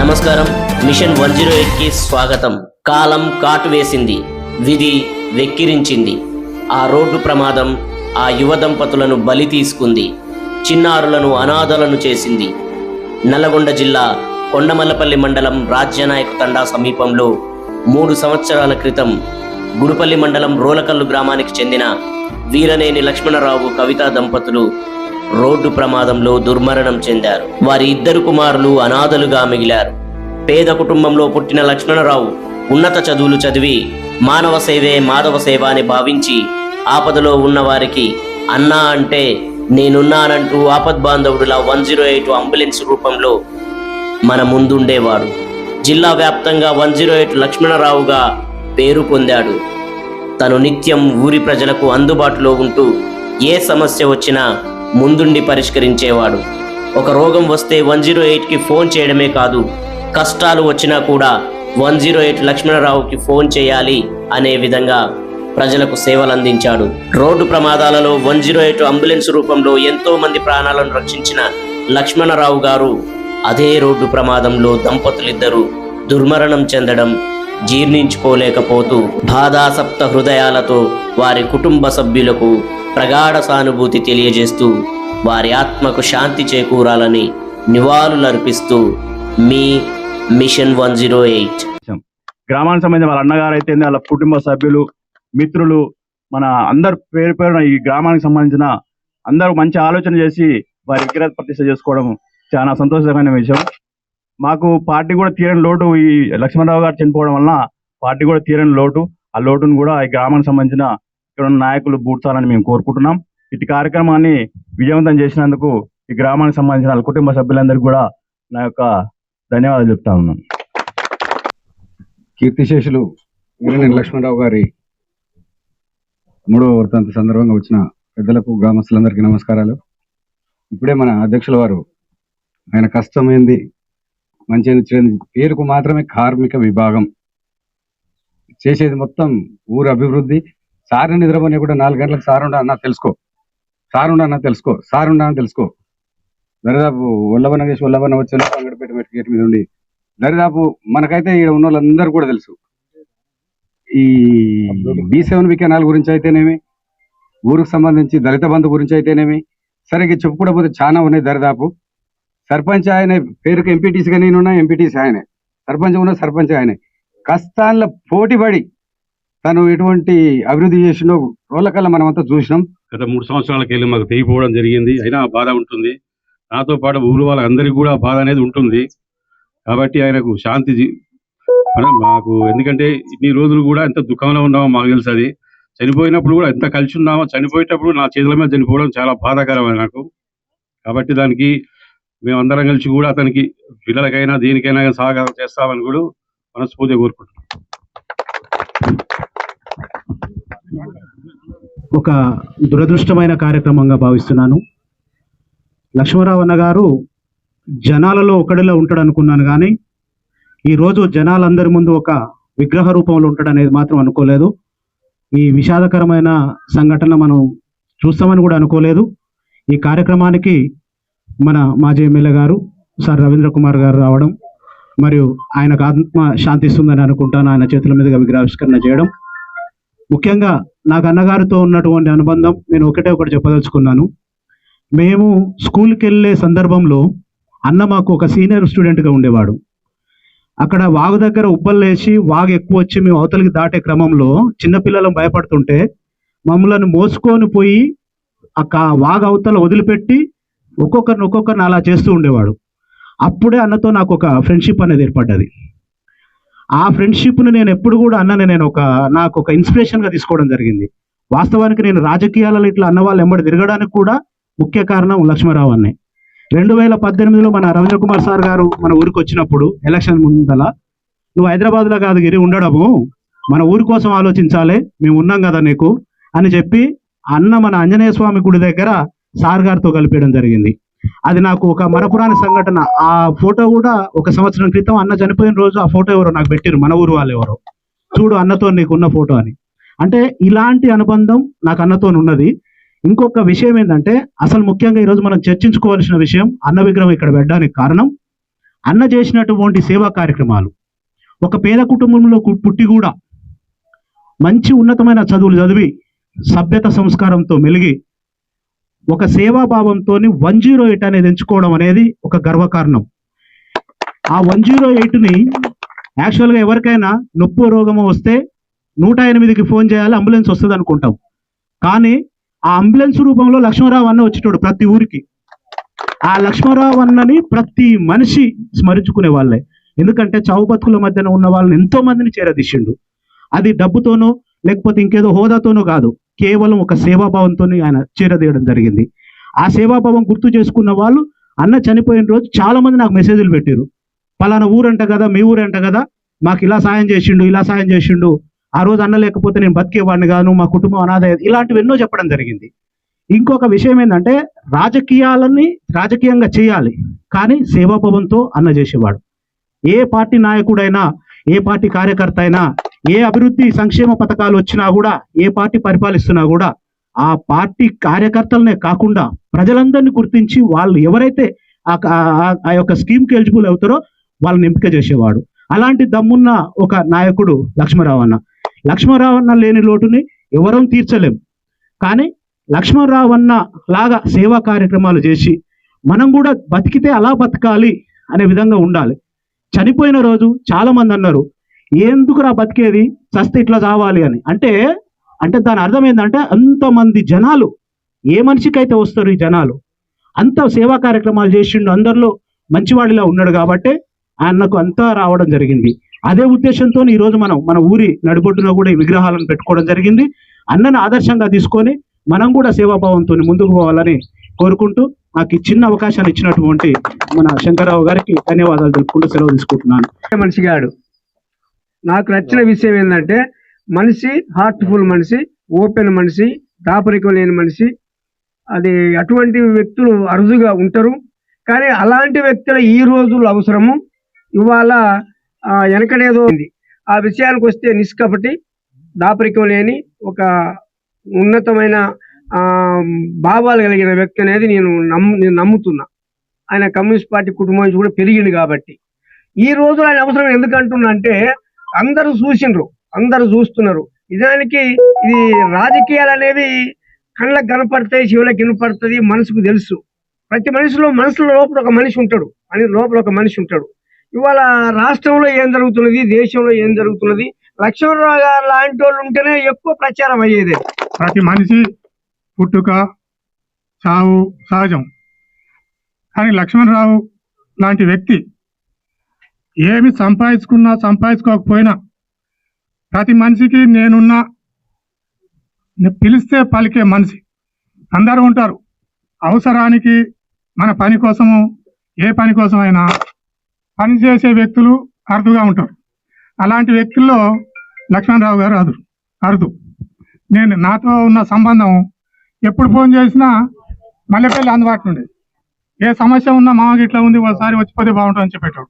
నమస్కారం. Machine one zero కి స్వాగతం. కాలం కాటు వేసింది విధి వెక్కిరించింది. ఆ రోడ్డు ప్రమాదం ఆ యువ దంపతులను బలి తీసుకుంది చిన్నారులను అనాథలను చేసింది. నల్లగొండ జిల్లా కొండమల్లపల్లి మండలం రాజ్యనాయక తండా సమీపంలో మూడు సంవత్సరాల క్రితం గుడిపల్లి మండలం రోలకల్లు గ్రామానికి చెందిన వీరనేని లక్ష్మణరావు కవితా దంపతులు రోడ్డు ప్రమాదంలో దుర్మరణం చెందారు. వారి ఇద్దరు కుమారులు అనాథలుగా మిగిలారు. పేద కుటుంబంలో పుట్టిన లక్ష్మణరావు ఉన్నత చదువులు చదివి మానవ సేవే మాధవ సేవ అని భావించి ఆపదలో ఉన్నవారికి అన్నా అంటే నేనున్నానంటూ ఆపద్బాంధవుడులా వన్ జీరో ఎయిట్ అంబులెన్స్ రూపంలో మన ముందుండేవాడు. జిల్లా వ్యాప్తంగా వన్ జీరో ఎయిట్ లక్ష్మణరావుగా పేరు పొందాడు. తను నిత్యం ఊరి ప్రజలకు అందుబాటులో ఉంటూ ఏ సమస్య వచ్చినా ముందుండి పరిష్కరించేవాడు. ఒక రోగం వస్తే వన్ జీరో ఎయిట్కి ఫోన్ చేయడమే కాదు కష్టాలు వచ్చినా కూడా వన్ జీరో ఎయిట్ లక్ష్మణరావుకి ఫోన్ చేయాలి అనే విధంగా ప్రజలకు సేవలు అందించాడు రోడ్డు ప్రమాదాలలో వన్ జీరో ఎయిట్ అంబులెన్స్ రూపంలో ఎంతో మంది ప్రాణాలను రక్షించిన లక్ష్మణరావు గారు అదే రోడ్డు ప్రమాదంలో దంపతులిద్దరూ దుర్మరణం చెందడం జీర్ణించుకోలేకపోతూ బాధాసప్త హృదయాలతో వారి కుటుంబ సభ్యులకు ప్రగాఢ సానుభూతి తెలియజేస్తూ వారి ఆత్మకు శాంతి చేకూరాలని నివాళులర్పిస్తూ మీ మిషన్ వన్ జీరో ఎయిట్. గ్రామానికి సంబంధించిన వాళ్ళ అన్నగారు అయితే వాళ్ళ కుటుంబ సభ్యులు మిత్రులు మన అందరు పేరు పేరున ఈ గ్రామానికి సంబంధించిన అందరూ మంచి ఆలోచన చేసి వారి విగ్రహ ప్రతిష్ట చేసుకోవడం చాలా సంతోషకరమైన విషయం. మాకు పార్టీ కూడా తీరని లోటు ఈ లక్ష్మణరావు గారు చనిపోవడం వలన పార్టీ కూడా తీరని లోటు. ఆ లోటును కూడా ఈ గ్రామానికి సంబంధించిన ఇక్కడ ఉన్న నాయకులు పూడ్చాలని మేము కోరుకుంటున్నాం. ఇటు కార్యక్రమాన్ని విజయవంతం చేసినందుకు ఈ గ్రామానికి సంబంధించిన కుటుంబ సభ్యులందరికీ కూడా నా యొక్క ధన్యవాదాలు చెప్తా ఉన్నాను కీర్తిశేషులు వీరనేని లక్ష్మణరావు గారి మూడవ వర్తంత సందర్భంగా వచ్చిన పెద్దలకు గ్రామస్తులందరికీ నమస్కారాలు. ఇప్పుడే మన అధ్యక్షుల వారు ఆయన కష్టమైంది మంచి పేరుకు మాత్రమే కార్మిక విభాగం. చేసేది మొత్తం ఊరు అభివృద్ధి సార్ నిద్రపోయి కూడా నాలుగు గంటలకు సార్ ఉండ అన్న తెలుసుకో. సార్ ఉండ అన్న తెలుసుకో. సార్ ఉండ అని తెలుసుకో. దరిదాపు ఒల్లబన చేసి ఒల్లబన వచ్చే అంగడిపేట మెట్టు గేట్ మీద ఉండి దరిదాపు మనకైతే ఇక్కడ ఉన్న వాళ్ళందరూ కూడా తెలుసు. ఈ బి సెవెన్ వికెనాల గురించి అయితేనేమి ఊరికి సంబంధించి దళిత బంధు గురించి అయితేనేమి సరిగ్గా చెప్పుకోకపోతే చాలా ఉన్నాయి దరిదాపు. సర్పంచ్ ఆయన పేరుకు ఎంపీటీసీగా నేనున్నా ఎంపీటీసీ ఆయనే. సర్పంచ్ ఉన్న సర్పంచ్ ఆయనే. కష్టాల పోటీపడి తను ఎటువంటి అభివృద్ధి చేసినో మనం మనమంతా చూసినాం. గత మూడు సంవత్సరాలకి వెళ్ళి మాకు తెగిపోవడం జరిగింది. అయినా బాధ ఉంటుంది. నాతో పాటు ఊరు వాళ్ళందరికీ కూడా బాధ అనేది ఉంటుంది. కాబట్టి ఆయనకు శాంతి మనం మాకు ఎందుకంటే ఇన్ని రోజులు కూడా ఎంత దుఃఖంలో ఉన్నామో మాకు తెలుసు అది. చనిపోయినప్పుడు కూడా ఎంత కలిసి ఉన్నామో చనిపోయేటప్పుడు నా చేతుల మీద చనిపోవడం చాలా బాధాకరమైన నాకు. కాబట్టి దానికి మేమందరం కలిసి కూడా అతనికి పిల్లలకైనా దేనికైనా సహకారం చేస్తామని కూడా మనస్ఫూర్తిగా కోరుకుంటున్నాం. ఒక దురదృష్టమైన కార్యక్రమంగా భావిస్తున్నాను. లక్ష్మణరావు అన్న గారు జనాలలో ఒకడిలో ఉంటాడు అనుకున్నాను కానీ ఈరోజు జనాలందరి ముందు ఒక విగ్రహ రూపంలో ఉంటాడు అనేది మాత్రం అనుకోలేదు. ఈ విషాదకరమైన సంఘటన మనం చూస్తామని కూడా అనుకోలేదు. ఈ కార్యక్రమానికి మన మాజీ ఎమ్మెల్యే గారు సార్ రవీంద్ర కుమార్ గారు రావడం మరియు ఆయనకు ఆత్మ శాంతిస్తుందని అనుకుంటాను. ఆయన చేతుల మీదుగా విగ్రహావిష్కరణ చేయడం. ముఖ్యంగా నాకు అన్నగారితో ఉన్నటువంటి అనుబంధం నేను ఒకటే ఒకటి చెప్పదలుచుకున్నాను. మేము స్కూల్కి వెళ్ళే సందర్భంలో అన్న మాకు ఒక సీనియర్ స్టూడెంట్గా ఉండేవాడు. అక్కడ వాగు దగ్గర ఉబ్బల్లేసి వాగు ఎక్కువ వచ్చి మేము అవతలికి దాటే క్రమంలో చిన్నపిల్లలను భయపడుతుంటే మమ్మల్ని మోసుకొని పోయి ఆ వాగు అవతల వదిలిపెట్టి ఒక్కొక్కరిని ఒక్కొక్కరిని అలా చేస్తూ ఉండేవాడు. అప్పుడే అన్నతో నాకు ఒక ఫ్రెండ్షిప్ అనేది ఏర్పడ్డది. ఆ ఫ్రెండ్షిప్ని నేను ఎప్పుడు కూడా అన్నని నేను ఒక నాకు ఒక ఇన్స్పిరేషన్గా తీసుకోవడం జరిగింది. వాస్తవానికి నేను రాజకీయాలలో ఇట్లా అన్న వాళ్ళు ఎంబడి తిరగడానికి కూడా ముఖ్య కారణం లక్ష్మీరావు అన్నే. రెండు వేల పద్దెనిమిదిలో మన రవీంద్ర కుమార్ సార్ గారు మన ఊరికి వచ్చినప్పుడు ఎలక్షన్ ముందల నువ్వు హైదరాబాద్లో కాదు గిరి ఉండడము మన ఊరి కోసం ఆలోచించాలి మేము ఉన్నాం కదా నీకు అని చెప్పి అన్న మన ఆంజనేయ స్వామి గుడి దగ్గర సార్ గారితో కలిపేయడం జరిగింది. అది నాకు ఒక మరపురాని సంఘటన. ఆ ఫోటో కూడా ఒక సంవత్సరం క్రితం అన్న చనిపోయిన రోజు ఆ ఫోటో ఎవరో నాకు పెట్టారు మన ఊరు వాళ్ళు ఎవరో. చూడు అన్నతో నీకున్న ఫోటో అని. అంటే ఇలాంటి అనుబంధం నాకు అన్నతో ఉన్నది. ఇంకొక విషయం ఏంటంటే అసలు ముఖ్యంగా ఈరోజు మనం చర్చించుకోవాల్సిన విషయం అన్న విగ్రహం ఇక్కడ పెట్టడానికి కారణం అన్న చేసినటువంటి సేవా కార్యక్రమాలు. ఒక పేద కుటుంబంలో పుట్టి కూడా మంచి ఉన్నతమైన చదువులు చదివి సభ్యత సంస్కారంతో మెలిగి ఒక సేవాభావంతో వన్ జీరో ఎయిట్ అనేది ఎంచుకోవడం అనేది ఒక గర్వకారణం. ఆ వన్ జీరో ఎయిట్ని యాక్చువల్గా ఎవరికైనా నొప్పు రోగము వస్తే నూట ఎనిమిదికి ఫోన్ చేయాలి అంబులెన్స్ వస్తుంది అనుకుంటాం. కానీ ఆ అంబులెన్స్ రూపంలో లక్ష్మణరావు అన్న వచ్చేటోడు ప్రతి ఊరికి. ఆ లక్ష్మణరావు అన్నని ప్రతి మనిషి స్మరించుకునే వాళ్ళే. ఎందుకంటే చావు బతుకుల మధ్యన ఉన్న వాళ్ళని ఎంతో మందిని చేరదీసిండు. అది డబ్బుతోనో లేకపోతే ఇంకేదో హోదాతోనో కాదు కేవలం ఒక సేవాభావంతో ఆయన చేరదీయడం జరిగింది. ఆ సేవాభావం గుర్తు చేసుకున్న వాళ్ళు అన్న చనిపోయిన రోజు చాలామంది నాకు మెసేజ్లు పెట్టారు పలానా ఊరంట కదా మీ ఊరంట కదా మాకు ఇలా సాయం చేసిండు ఇలా సాయం చేసిండు ఆ రోజు అన్న లేకపోతే నేను బతికేవాడిని గాను మా కుటుంబం అనాథ ఇలాంటివి ఎన్నో చెప్పడం జరిగింది. ఇంకొక విషయం ఏంటంటే రాజకీయాలని రాజకీయంగా చేయాలి కానీ సేవాభావంతో అన్న చేసేవాడు. ఏ పార్టీ నాయకుడైనా ఏ పార్టీ కార్యకర్త అయినా ఏ అభివృద్ధి సంక్షేమ పథకాలు వచ్చినా కూడా ఏ పార్టీ పరిపాలిస్తున్నా కూడా ఆ పార్టీ కార్యకర్తలనే కాకుండా ప్రజలందరినీ గుర్తించి వాళ్ళు ఎవరైతే ఆ ఆ- యొక్క స్కీమ్కి ఎలిజిబుల్ అవుతారో వాళ్ళని ఎంపిక చేసేవాడు. అలాంటి దమ్మున్న ఒక నాయకుడు లక్ష్మణరావు అన్న లక్ష్మణరావు అన్న లేని లోటుని ఎవరం తీర్చలేం. కానీ లక్ష్మణరావు అన్న లాగా సేవా కార్యక్రమాలు చేసి మనం కూడా బతికితే అలా బతకాలి అనే విధంగా ఉండాలి. చనిపోయిన రోజు చాలామంది అన్నారు ఎందుకురా బతికేది? చస్తే ఇట్లా చావాలి అని. అంటే అంటే దాని అర్థం ఏంటంటే అంతమంది జనాలు ఏ మనిషికైతే వస్తారు ఈ జనాలు అంత సేవా కార్యక్రమాలు చేసిండు అందరిలో మంచివాడిలా ఉన్నాడు కాబట్టి ఆయనకు అంతా రావడం జరిగింది. అదే ఉద్దేశంతో ఈ రోజు మనం మన ఊరి నడిబొడ్డున కూడా ఈ విగ్రహాలను పెట్టుకోవడం జరిగింది. అన్నని ఆదర్శంగా తీసుకొని మనం కూడా సేవాభావంతో ముందుకు పోవాలని కోరుకుంటూ నాకు ఈ చిన్న అవకాశాన్ని ఇచ్చినటువంటి మన శంకరరావు గారికి ధన్యవాదాలు తెలుపుకుంటూ సెలవు తీసుకుంటున్నాను. మనిషిగాడు? నాకు నచ్చిన విషయం ఏంటంటే మనిషి హార్ట్ఫుల్ మనిషి ఓపెన్ మనిషి దాపరికం లేని మనిషి అది అటువంటి వ్యక్తులు అరుదుగా ఉంటారు. కానీ అలాంటి వ్యక్తులు ఈ రోజులు అవసరము ఇవాళ వెనకనేదో ఉంది. ఆ విషయానికి వస్తే నిష్కపటి దాపరికం లేని ఒక ఉన్నతమైన భావాలు కలిగిన వ్యక్తి అనేది నేను నమ్ము నేను నమ్ముతున్నా. ఆయన కమ్యూనిస్ట్ పార్టీ కుటుంబం నుంచి కూడా పెరిగింది కాబట్టి. ఈ రోజు ఆయన అవసరం ఎందుకంటున్నా అంటే అందరూ చూసిండ్రు అందరూ చూస్తున్నారు. నిజానికి ఇది రాజకీయాలు అనేవి కళ్ళకు కనపడతాయి శివులకు వినపడుతుంది మనసుకు తెలుసు. ప్రతి మనిషిలో మనసులో లోపల ఒక మనిషి ఉంటాడు అని లోపల ఒక మనిషి ఉంటాడు. ఇవాళ రాష్ట్రంలో ఏం జరుగుతున్నది దేశంలో ఏం జరుగుతున్నది? లక్ష్మణరావు గారు లాంటి వాళ్ళు ఉంటేనే ఎక్కువ ప్రచారం అయ్యేది. ప్రతి మనిషి పుట్టుక చావు సహజం. కానీ లక్ష్మణరావు లాంటి వ్యక్తి ఏమి సంపాదించుకున్నా సంపాదించుకోకపోయినా ప్రతి మనిషికి నేనున్నా పిలిస్తే పలికే మనిషి. అందరూ ఉంటారు. అవసరానికి మన పని కోసము ఏ పని కోసమైనా పని చేసే వ్యక్తులు అరుదుగా ఉంటారు. అలాంటి వ్యక్తుల్లో లక్ష్మణరావు గారు అరుదు అరుదు. నేను నాతో ఉన్న సంబంధం ఎప్పుడు ఫోన్ చేసినా మల్లెపల్లి అందుబాటులో ఉండేది. ఏ సమస్య ఉన్నా మామకి ఇట్లా ఉంది ఒకసారి వచ్చిపోతే బాగుంటుందని చెప్పేటోడు.